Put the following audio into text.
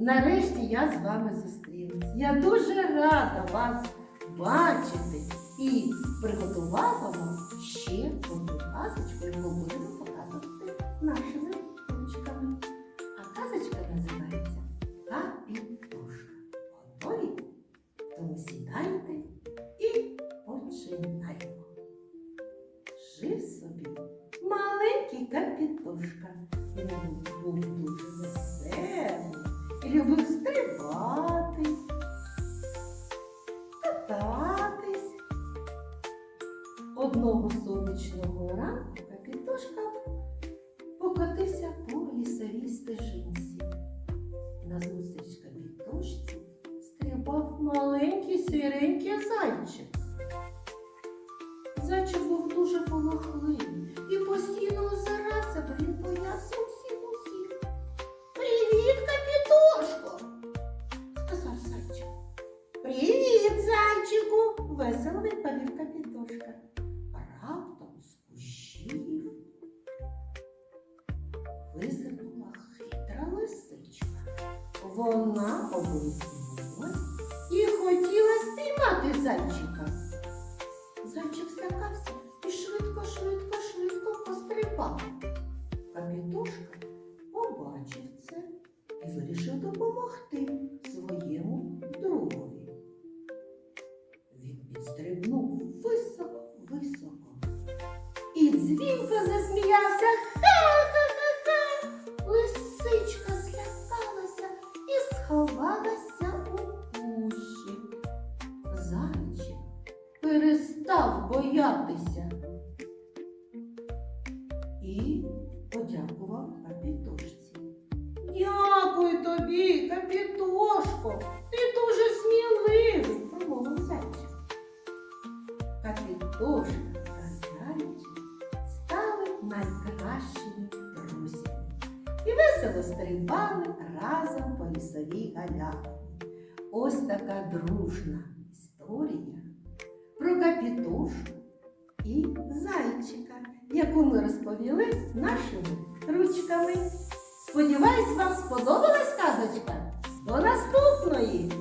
нарешті я з вами зустрілась. Я дуже рада вас бачити і приготувала вам ще одну казочку, яку будемо показувати нашими ручками. А казочка називається Капітошка. Готові? Тому сідайте і починаємо. Жив собі маленький капітошка. Він був дуже любив стрибати, кататись. Одного сонячного ранку капітошка покотився по лісовій стежинці. Назустріч капітошці стрибав маленький сіренький зайчик. Зайчик був дуже полохливий і постійно зайчику, весело відповів капітошка. Раптом з кущів визирнула хитра лисичка. Вона облизнулась і хотіла спіймати зайчика. Зайчик злякався і швидко, швидко, швидко пострибав. Капітошка побачив це і вирішив допомогти Він підстрибнув високо-високо і дзвінко засміявся. Ха-ха-ха-ха! Лисичка злякалася і сховалася у кущі. Зайчик перестав боятися і подякував капітошці. Дякую тобі, капітошко, ти Та зайчик стали найкращими друзями і весело стрибали разом по лісовій галявині. Ось така дружна історія про капітошку і зайчика, яку ми розповіли нашими ручками. Сподіваюсь, вам сподобалась казочка. До наступної!